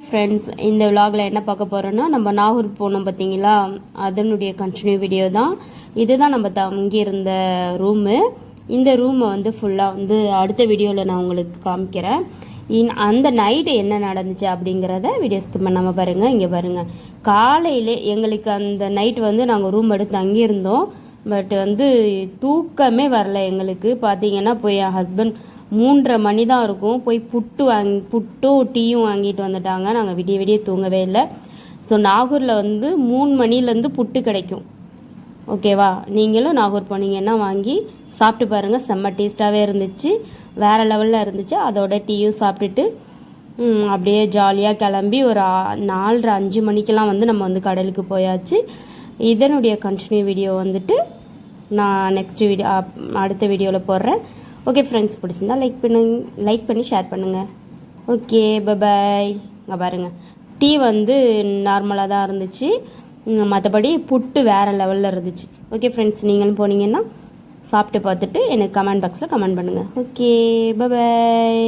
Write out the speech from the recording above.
Friends இந்த விலாகில் என்ன பார்க்க போகிறோன்னா நம்ம நாகூர் போனோம் பார்த்தீங்களா? அதனுடைய கண்டினியூ வீடியோ தான். இதுதான் நம்ம தங்கியிருந்த ரூமு இந்த ரூமை வந்து ஃபுல்லாக வந்து அடுத்த வீடியோவில் நான் உங்களுக்கு காமிக்கிறேன். இன் அந்த நைட்டு என்ன நடந்துச்சு அப்படிங்கிறத வீடியோ ஸ்கிப் பண்ணாமல் பாருங்கள் இங்கே பாருங்கள் காலையிலே எங்களுக்கு அந்த நைட் வந்து நாங்கள் ரூம் எடுத்து தங்கியிருந்தோம் பட் வந்து தூக்கமே வரல எங்களுக்கு. பார்த்தீங்கன்னா போய் என் ஹஸ்பண்ட் மூன்றரை மணி தான் இருக்கும். போய் புட்டு வாங்கி புட்டும் டீயும் வாங்கிட்டு வந்துட்டாங்க. நாங்கள் விடிய விடிய தூங்கவே இல்லை. ஸோ நாகூரில் வந்து மூணு மணிலேருந்து புட்டு கிடைக்கும். ஓகேவா நீங்களும் நாகூர் போனீங்கன்னா வாங்கி சாப்பிட்டு பாருங்கள் செம்ம டேஸ்ட்டாகவே இருந்துச்சு. வேறு லெவலில் இருந்துச்சு. அதோட டீயும் சாப்பிட்டுட்டு அப்படியே ஜாலியாக கிளம்பி ஒரு நாலரை அஞ்சு மணிக்கெல்லாம் வந்து நம்ம வந்து கடலுக்கு போயாச்சு. இதனுடைய கண்டினியூ வீடியோ வந்துட்டு நான் நெக்ஸ்ட் வீடியோ அடுத்த வீடியோவில் போடுறேன். ஓகே ஃப்ரெண்ட்ஸ் பிடிச்சிருந்தா லைக் பண்ணுங்க லைக் பண்ணி ஷேர் பண்ணுங்கள் ஓகே பபாய் இங்கே பாருங்கள் டீ வந்து நார்மலாக தான் இருந்துச்சு. மற்றபடி புட்டு வேறு லெவலில் இருந்துச்சு. ஓகே ஃப்ரெண்ட்ஸ் நீங்களும் போனீங்கன்னா சாப்பிட்டு பார்த்துட்டு எனக்கு கமெண்ட் பாக்ஸில் கமெண்ட் பண்ணுங்கள் ஓகே பபாய்